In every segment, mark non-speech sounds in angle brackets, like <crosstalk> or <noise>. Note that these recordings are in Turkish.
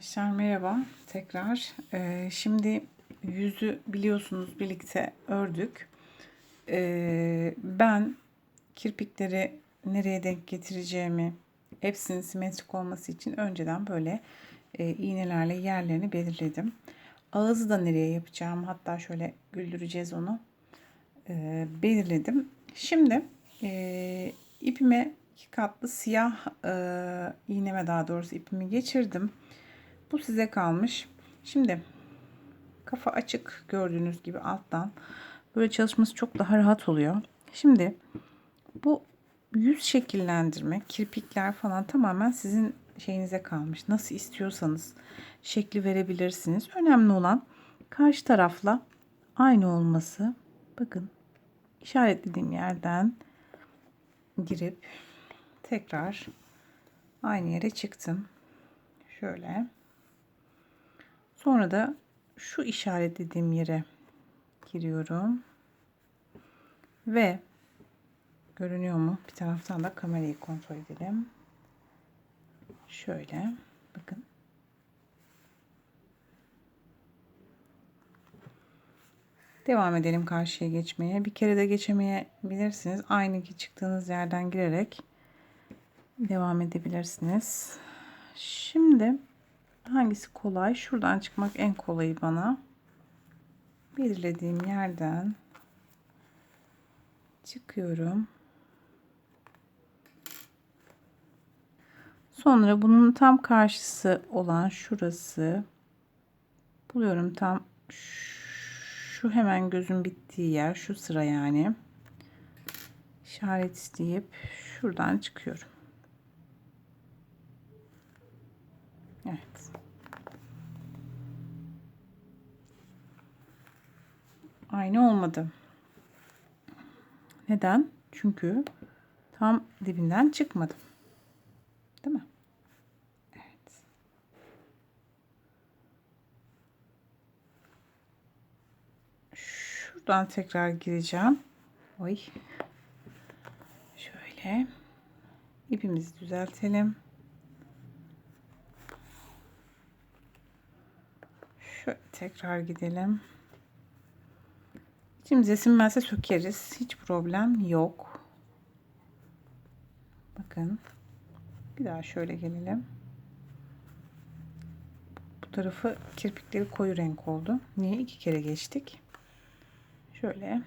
Arkadaşlar merhaba tekrar. Ee, şimdi yüzü biliyorsunuz birlikte ördük. Ee, ben kirpikleri nereye denk getireceğimi, hepsinin simetrik olması için önceden böyle e, iğnelerle yerlerini belirledim. Ağızı da nereye yapacağım, hatta şöyle güldüreceğiz onu. Ee, belirledim. Şimdi e, ipime iki katlı siyah e, iğneme daha doğrusu ipimi geçirdim. Bu size kalmış. Şimdi kafa açık gördüğünüz gibi alttan. Böyle çalışması çok daha rahat oluyor. Şimdi bu yüz şekillendirme, kirpikler falan tamamen sizin şeyinize kalmış. Nasıl istiyorsanız şekli verebilirsiniz. Önemli olan karşı tarafla aynı olması. Bakın işaretlediğim yerden girip tekrar aynı yere çıktım. Şöyle. Sonra da şu işaretlediğim yere giriyorum. Ve görünüyor mu? Bir taraftan da kamerayı kontrol edelim. Şöyle bakın. Devam edelim karşıya geçmeye. Bir kere de geçemeyebilirsiniz. Aynı ki çıktığınız yerden girerek devam edebilirsiniz. Şimdi hangisi kolay? Şuradan çıkmak en kolayı bana. Belirlediğim yerden çıkıyorum. Sonra bunun tam karşısı olan şurası buluyorum tam şu hemen gözün bittiği yer şu sıra yani işaret isteyip şuradan çıkıyorum. Evet. Aynı olmadı. Neden? Çünkü tam dibinden çıkmadım. Değil mi? Evet. Şuradan tekrar gireceğim. Oy. Şöyle. İpimizi düzeltelim. Şöyle tekrar gidelim. Şimdi sinmezse sökeriz. Hiç problem yok. Bakın. Bir daha şöyle gelelim. Bu tarafı kirpikleri koyu renk oldu. Niye? iki kere geçtik. Şöyle.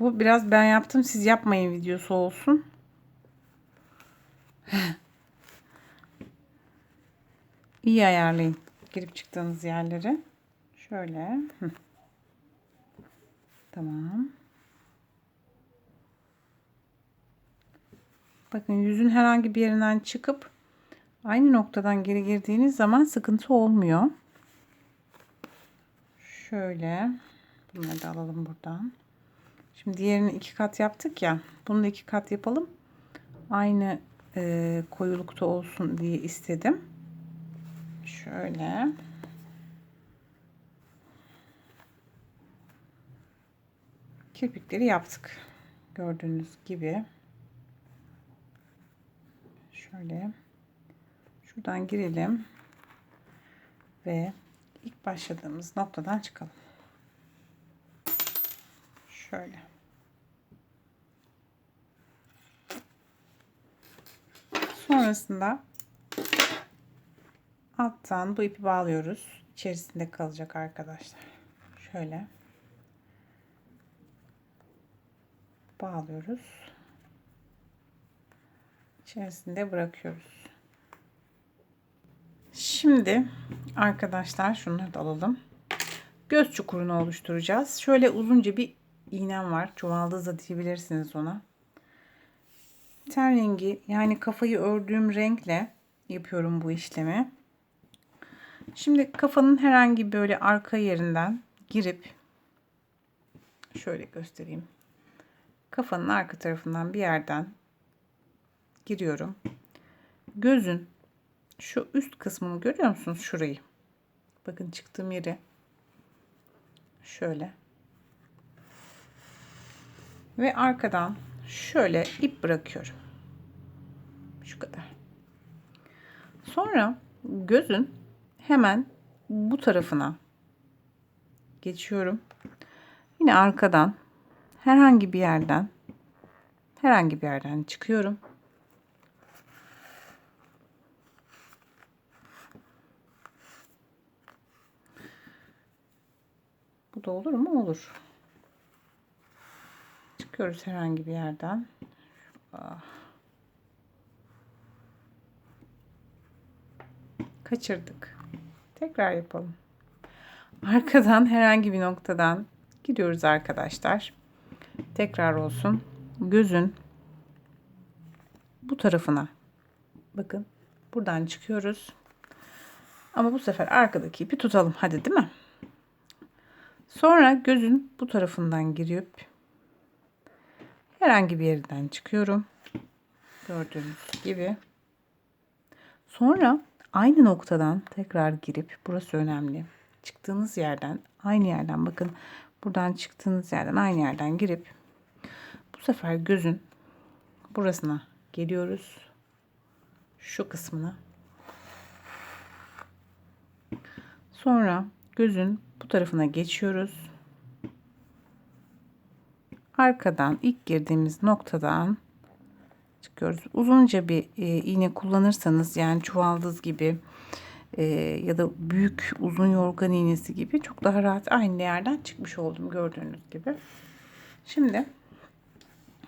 Bu biraz ben yaptım siz yapmayın videosu olsun. <laughs> İyi ayarlayın girip çıktığınız yerleri. Şöyle. Tamam. Bakın yüzün herhangi bir yerinden çıkıp aynı noktadan geri girdiğiniz zaman sıkıntı olmuyor. Şöyle. Bunları da alalım buradan. Şimdi diğerini iki kat yaptık ya. Bunu da iki kat yapalım. Aynı e, koyulukta olsun diye istedim. Şöyle. Kirpikleri yaptık. Gördüğünüz gibi. Şöyle. Şuradan girelim. Ve ilk başladığımız noktadan çıkalım. Şöyle. Sonrasında alttan bu ipi bağlıyoruz. İçerisinde kalacak arkadaşlar. Şöyle. Bağlıyoruz. İçerisinde bırakıyoruz. Şimdi arkadaşlar şunları da alalım. Göz çukurunu oluşturacağız. Şöyle uzunca bir iğnem var. Çuvaldız da diyebilirsiniz ona. Ten rengi yani kafayı ördüğüm renkle yapıyorum bu işlemi. Şimdi kafanın herhangi böyle arka yerinden girip şöyle göstereyim. Kafanın arka tarafından bir yerden giriyorum. Gözün şu üst kısmını görüyor musunuz? Şurayı. Bakın çıktığım yeri şöyle Ve arkadan şöyle ip bırakıyorum. Şu kadar. Sonra gözün hemen bu tarafına geçiyorum. Yine arkadan herhangi bir yerden herhangi bir yerden çıkıyorum. Bu da olur mu? Olur. Çıkıyoruz herhangi bir yerden. Ah. Kaçırdık. Tekrar yapalım. Arkadan herhangi bir noktadan gidiyoruz arkadaşlar. Tekrar olsun. Gözün bu tarafına bakın buradan çıkıyoruz. Ama bu sefer arkadaki ipi tutalım. Hadi değil mi? Sonra gözün bu tarafından girip herhangi bir yerden çıkıyorum. Gördüğünüz gibi. Sonra aynı noktadan tekrar girip burası önemli. Çıktığınız yerden aynı yerden bakın buradan çıktığınız yerden aynı yerden girip bu sefer gözün burasına geliyoruz. Şu kısmına. Sonra gözün bu tarafına geçiyoruz. Arkadan ilk girdiğimiz noktadan çıkıyoruz. Uzunca bir e, iğne kullanırsanız yani çuvaldız gibi e, ya da büyük uzun yorgan iğnesi gibi çok daha rahat aynı yerden çıkmış oldum gördüğünüz gibi. Şimdi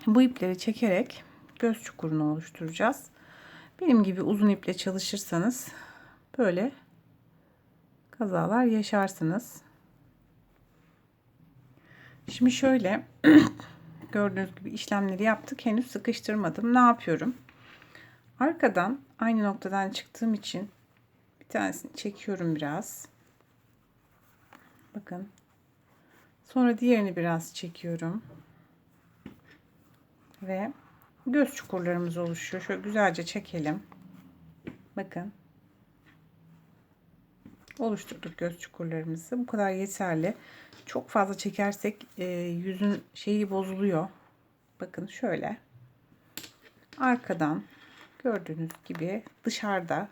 bu ipleri çekerek göz çukurunu oluşturacağız. Benim gibi uzun iple çalışırsanız böyle kazalar yaşarsınız. Şimdi şöyle <clears throat> gördüğünüz gibi işlemleri yaptık. Henüz sıkıştırmadım. Ne yapıyorum? Arkadan aynı noktadan çıktığım için bir tanesini çekiyorum biraz. Bakın. Sonra diğerini biraz çekiyorum. Ve göz çukurlarımız oluşuyor. Şöyle güzelce çekelim. Bakın oluşturduk göz çukurlarımızı. Bu kadar yeterli. Çok fazla çekersek e, yüzün şeyi bozuluyor. Bakın şöyle. Arkadan gördüğünüz gibi dışarıda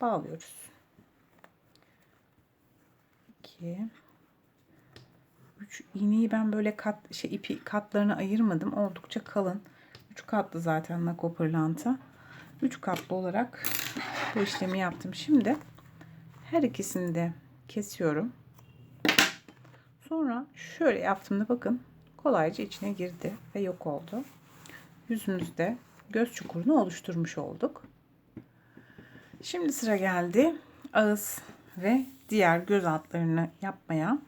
bağlıyoruz. 2 3 iğneyi ben böyle kat şey ipi katlarını ayırmadım. Oldukça kalın. 3 katlı zaten nako pırlanta. 3 katlı olarak bu işlemi yaptım. Şimdi her ikisini de kesiyorum. Sonra şöyle yaptığımda bakın kolayca içine girdi ve yok oldu. Yüzümüzde göz çukurunu oluşturmuş olduk. Şimdi sıra geldi ağız ve diğer göz altlarını yapmaya.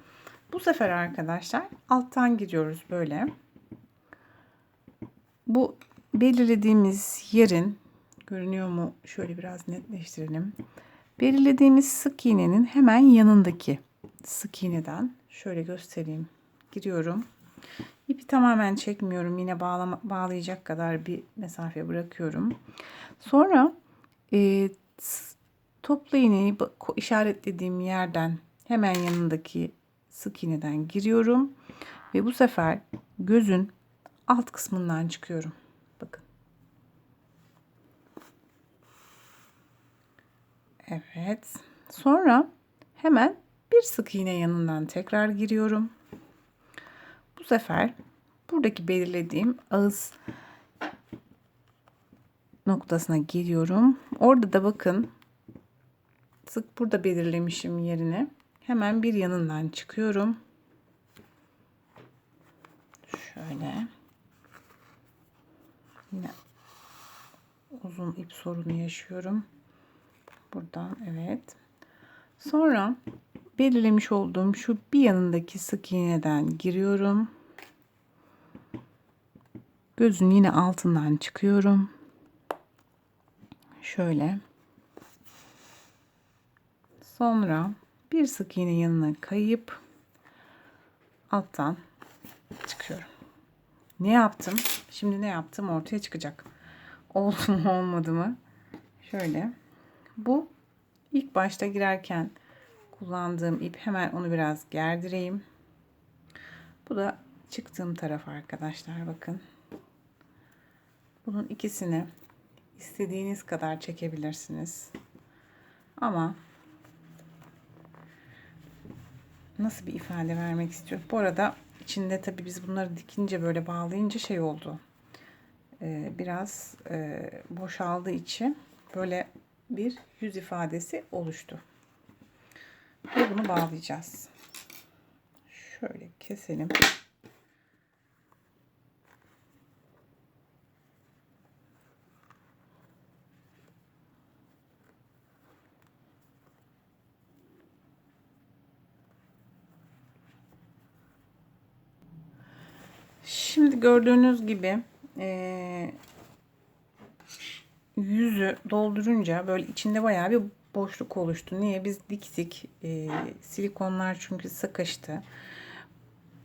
Bu sefer arkadaşlar alttan giriyoruz böyle. Bu belirlediğimiz yerin görünüyor mu? Şöyle biraz netleştirelim. Belirlediğimiz sık iğnenin hemen yanındaki sık iğneden şöyle göstereyim. Giriyorum. İpi tamamen çekmiyorum. Yine bağlama, bağlayacak kadar bir mesafe bırakıyorum. Sonra e, topla iğneyi işaretlediğim yerden hemen yanındaki sık iğneden giriyorum. Ve bu sefer gözün alt kısmından çıkıyorum. Bakın. Evet. Sonra hemen bir sık iğne yanından tekrar giriyorum. Bu sefer buradaki belirlediğim ağız noktasına geliyorum. Orada da bakın sık burada belirlemişim yerini. Hemen bir yanından çıkıyorum. Şöyle. Yine uzun ip sorunu yaşıyorum. Buradan evet. Sonra belirlemiş olduğum şu bir yanındaki sık iğneden giriyorum. Gözün yine altından çıkıyorum. Şöyle. Sonra bir sık iğne yanına kayıp alttan çıkıyorum. Ne yaptım? Şimdi ne yaptım ortaya çıkacak. Oldu mu olmadı mı? Şöyle. Bu ilk başta girerken kullandığım ip hemen onu biraz gerdireyim. Bu da çıktığım taraf arkadaşlar bakın. Bunun ikisini istediğiniz kadar çekebilirsiniz. Ama nasıl bir ifade vermek istiyorum? Bu arada içinde tabii biz bunları dikince böyle bağlayınca şey oldu. Ee, biraz e, boşaldığı için böyle bir yüz ifadesi oluştu. Ve bunu bağlayacağız. Şöyle keselim. Şimdi gördüğünüz gibi yüzü doldurunca böyle içinde bayağı bir boşluk oluştu. Niye? Biz diktik. E, silikonlar çünkü sıkıştı.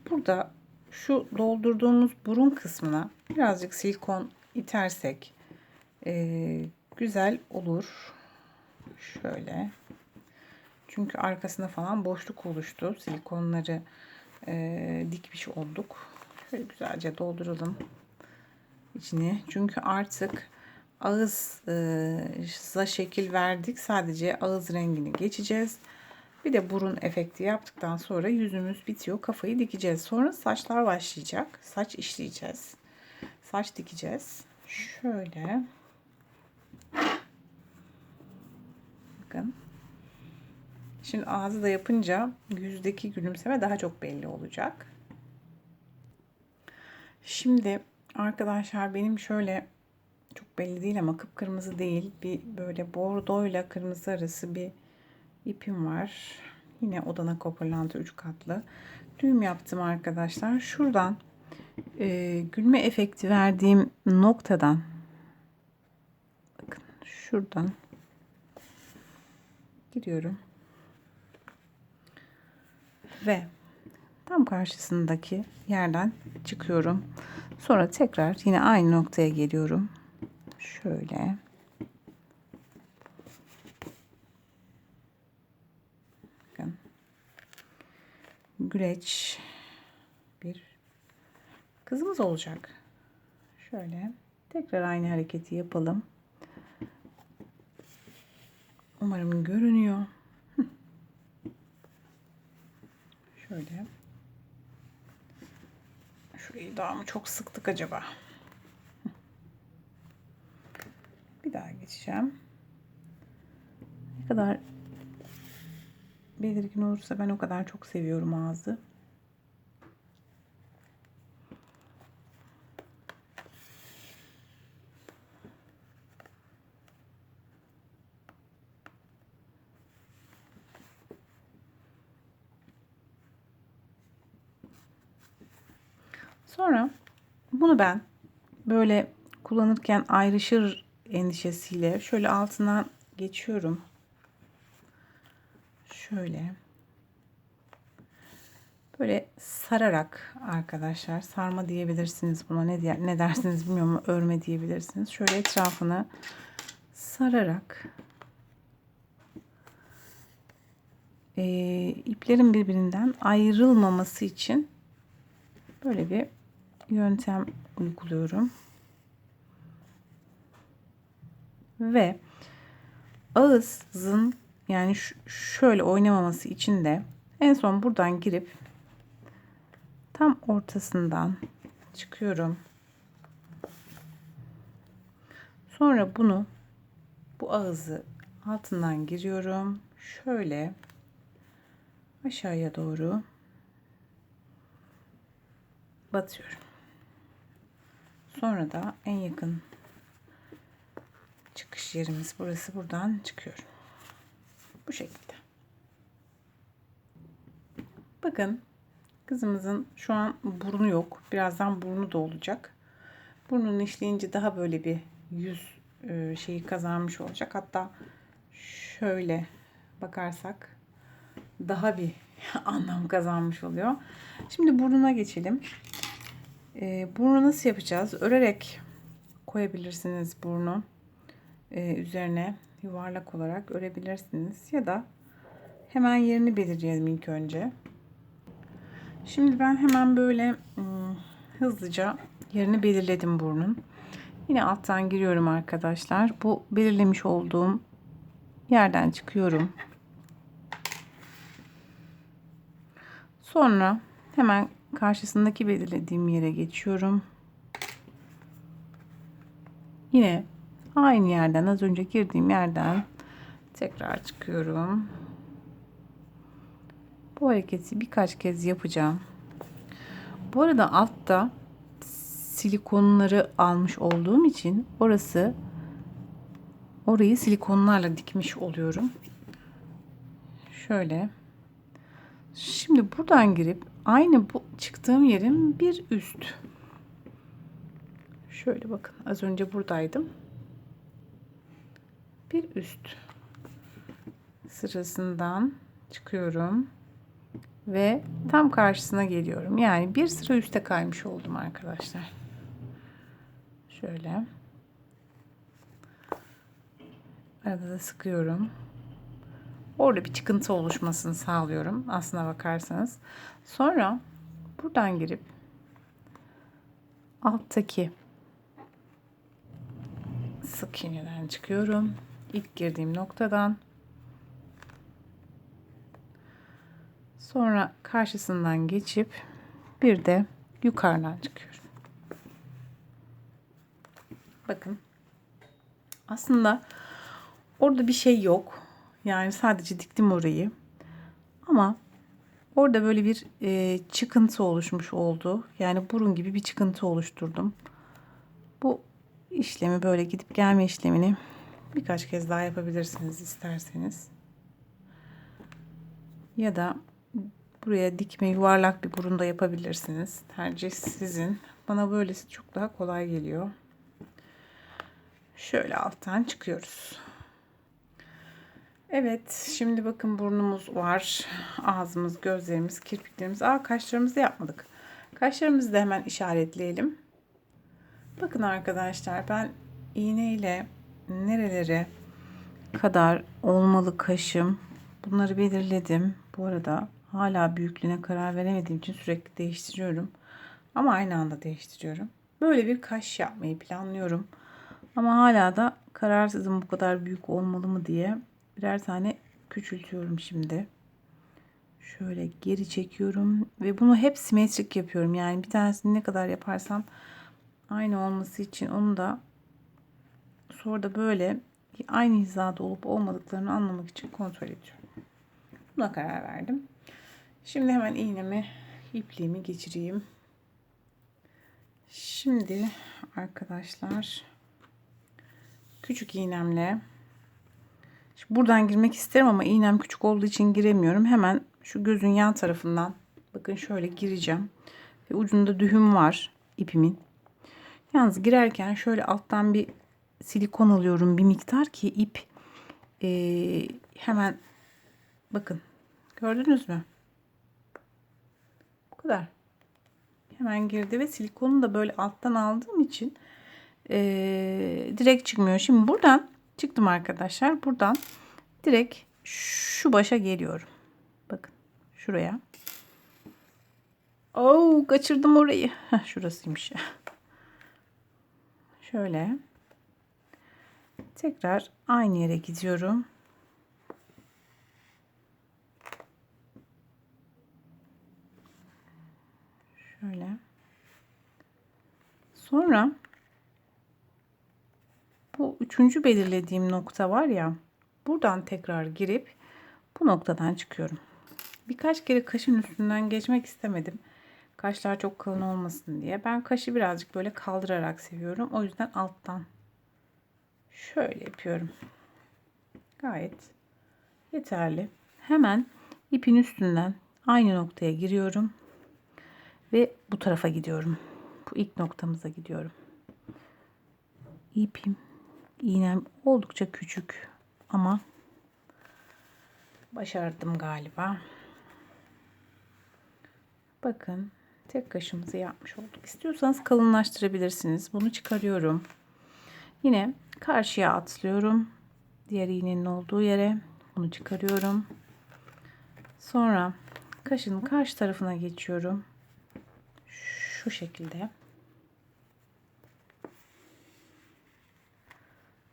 Burada şu doldurduğumuz burun kısmına birazcık silikon itersek e, güzel olur. Şöyle. Çünkü arkasında falan boşluk oluştu. Silikonları e, dikmiş olduk. Şöyle güzelce dolduralım içini. Çünkü artık ağıza şekil verdik. Sadece ağız rengini geçeceğiz. Bir de burun efekti yaptıktan sonra yüzümüz bitiyor. Kafayı dikeceğiz. Sonra saçlar başlayacak. Saç işleyeceğiz. Saç dikeceğiz. Şöyle. Bakın. Şimdi ağzı da yapınca yüzdeki gülümseme daha çok belli olacak. Şimdi arkadaşlar benim şöyle çok belli değil ama kıpkırmızı değil. Bir böyle bordoyla kırmızı arası bir ipim var. Yine odana kopırlantı 3 katlı. Düğüm yaptım arkadaşlar. Şuradan e, gülme efekti verdiğim noktadan bakın şuradan giriyorum. Ve tam karşısındaki yerden çıkıyorum. Sonra tekrar yine aynı noktaya geliyorum. Şöyle. Bakın. Güreç bir kızımız olacak. Şöyle. Tekrar aynı hareketi yapalım. Umarım görünüyor. Şöyle. Şurayı daha mı çok sıktık acaba? Bir daha geçeceğim. Ne kadar belirgin olursa ben o kadar çok seviyorum ağzı. Sonra bunu ben böyle kullanırken ayrışır endişesiyle şöyle altından geçiyorum. Şöyle. Böyle sararak arkadaşlar sarma diyebilirsiniz buna ne diye, ne dersiniz bilmiyorum örme diyebilirsiniz. Şöyle etrafını sararak e, iplerin birbirinden ayrılmaması için böyle bir yöntem uyguluyorum. Ve ağızın yani şöyle oynamaması için de en son buradan girip tam ortasından çıkıyorum. Sonra bunu bu ağızı altından giriyorum. Şöyle aşağıya doğru batıyorum. Sonra da en yakın çıkış yerimiz burası. Buradan çıkıyorum. Bu şekilde. Bakın kızımızın şu an burnu yok. Birazdan burnu da olacak. Burnunu işleyince daha böyle bir yüz e, şeyi kazanmış olacak. Hatta şöyle bakarsak daha bir <laughs> anlam kazanmış oluyor. Şimdi burnuna geçelim. E, burnu nasıl yapacağız? Örerek koyabilirsiniz burnu. E, üzerine yuvarlak olarak örebilirsiniz. Ya da hemen yerini belirleyelim ilk önce. Şimdi ben hemen böyle hmm, hızlıca yerini belirledim burnun. Yine alttan giriyorum arkadaşlar. Bu belirlemiş olduğum yerden çıkıyorum. Sonra hemen karşısındaki belirlediğim yere geçiyorum. Yine aynı yerden az önce girdiğim yerden tekrar çıkıyorum. Bu hareketi birkaç kez yapacağım. Bu arada altta silikonları almış olduğum için orası orayı silikonlarla dikmiş oluyorum. Şöyle. Şimdi buradan girip aynı bu çıktığım yerin bir üst. Şöyle bakın. Az önce buradaydım. Bir üst sırasından çıkıyorum ve tam karşısına geliyorum. Yani bir sıra üste kaymış oldum arkadaşlar. Şöyle. Arada da sıkıyorum. Orada bir çıkıntı oluşmasını sağlıyorum. Aslına bakarsanız. Sonra buradan girip alttaki sık iğneden çıkıyorum. İlk girdiğim noktadan Sonra karşısından geçip bir de yukarıdan çıkıyorum. Bakın. Aslında orada bir şey yok. Yani sadece diktim orayı. Ama orada böyle bir e, çıkıntı oluşmuş oldu. Yani burun gibi bir çıkıntı oluşturdum. Bu işlemi böyle gidip gelme işlemini birkaç kez daha yapabilirsiniz isterseniz. Ya da buraya dikme yuvarlak bir burun da yapabilirsiniz. Tercih sizin. Bana böylesi çok daha kolay geliyor. Şöyle alttan çıkıyoruz. Evet, şimdi bakın burnumuz var. Ağzımız, gözlerimiz, kirpiklerimiz. Aa kaşlarımızı yapmadık. Kaşlarımızı da hemen işaretleyelim. Bakın arkadaşlar ben iğneyle nerelere kadar olmalı kaşım bunları belirledim. Bu arada hala büyüklüğüne karar veremediğim için sürekli değiştiriyorum. Ama aynı anda değiştiriyorum. Böyle bir kaş yapmayı planlıyorum. Ama hala da kararsızım bu kadar büyük olmalı mı diye. Birer tane küçültüyorum şimdi. Şöyle geri çekiyorum ve bunu hep simetrik yapıyorum. Yani bir tanesini ne kadar yaparsam aynı olması için onu da sonra da böyle aynı hizada olup olmadıklarını anlamak için kontrol ediyorum. Buna karar verdim. Şimdi hemen iğnemi, ipliğimi geçireyim. Şimdi arkadaşlar küçük iğnemle buradan girmek isterim ama iğnem küçük olduğu için giremiyorum. Hemen şu gözün yan tarafından bakın şöyle gireceğim. Ve ucunda düğüm var ipimin. Yalnız girerken şöyle alttan bir silikon alıyorum bir miktar ki ip e, hemen bakın gördünüz mü? Bu kadar. Hemen girdi ve silikonu da böyle alttan aldığım için e, direkt çıkmıyor. Şimdi buradan çıktım arkadaşlar. Buradan direkt şu başa geliyorum. Bakın şuraya. Oo kaçırdım orayı. Heh, şurasıymış. Şöyle. Tekrar aynı yere gidiyorum. Şöyle. Sonra bu üçüncü belirlediğim nokta var ya buradan tekrar girip bu noktadan çıkıyorum. Birkaç kere kaşın üstünden geçmek istemedim. Kaşlar çok kalın olmasın diye. Ben kaşı birazcık böyle kaldırarak seviyorum. O yüzden alttan şöyle yapıyorum. Gayet yeterli. Hemen ipin üstünden aynı noktaya giriyorum. Ve bu tarafa gidiyorum. Bu ilk noktamıza gidiyorum. İpim, iğnem oldukça küçük ama başardım galiba. Bakın tek kaşımızı yapmış olduk. İstiyorsanız kalınlaştırabilirsiniz. Bunu çıkarıyorum. Yine karşıya atlıyorum. Diğer iğnenin olduğu yere bunu çıkarıyorum. Sonra kaşın karşı tarafına geçiyorum şu şekilde.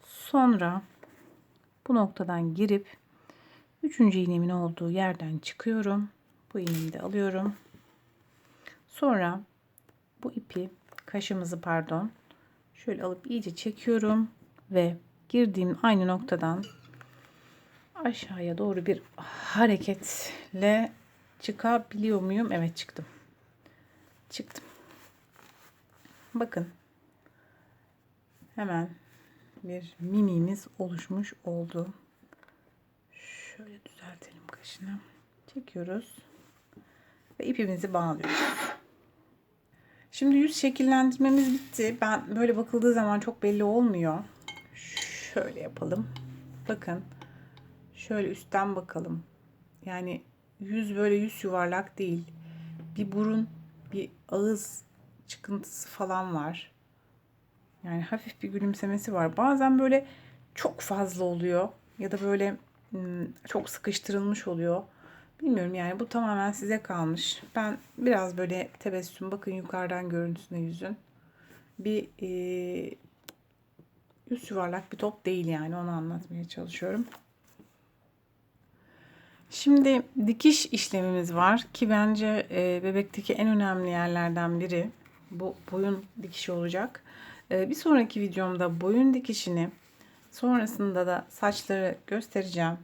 Sonra bu noktadan girip üçüncü iğnemin olduğu yerden çıkıyorum. Bu iğnemi de alıyorum. Sonra bu ipi kaşımızı pardon şöyle alıp iyice çekiyorum ve girdiğim aynı noktadan aşağıya doğru bir hareketle çıkabiliyor muyum? Evet çıktım. Çıktım. Bakın. Hemen bir mimimiz oluşmuş oldu. Şöyle düzeltelim kaşını. Çekiyoruz. Ve ipimizi bağlıyoruz. Şimdi yüz şekillendirmemiz bitti. Ben böyle bakıldığı zaman çok belli olmuyor. Şöyle yapalım. Bakın. Şöyle üstten bakalım. Yani yüz böyle yüz yuvarlak değil. Bir burun, bir ağız çıkıntısı falan var. Yani hafif bir gülümsemesi var. Bazen böyle çok fazla oluyor ya da böyle çok sıkıştırılmış oluyor. Bilmiyorum yani bu tamamen size kalmış. Ben biraz böyle tebessüm bakın yukarıdan görüntüsüne yüzün. Bir e, yüz yuvarlak bir top değil yani onu anlatmaya çalışıyorum. Şimdi dikiş işlemimiz var ki bence e, bebekteki en önemli yerlerden biri bu boyun dikişi olacak. E, bir sonraki videomda boyun dikişini sonrasında da saçları göstereceğim.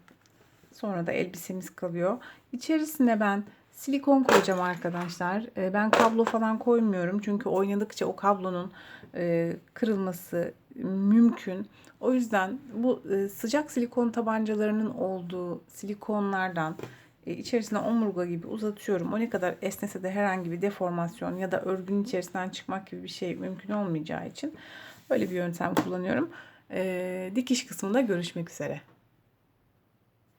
Sonra da elbisemiz kalıyor. İçerisine ben silikon koyacağım arkadaşlar. E, ben kablo falan koymuyorum. Çünkü oynadıkça o kablonun e, kırılması mümkün. O yüzden bu e, sıcak silikon tabancalarının olduğu silikonlardan içerisine omurga gibi uzatıyorum. O ne kadar esnese de herhangi bir deformasyon ya da örgünün içerisinden çıkmak gibi bir şey mümkün olmayacağı için öyle bir yöntem kullanıyorum. Dikiş kısmında görüşmek üzere.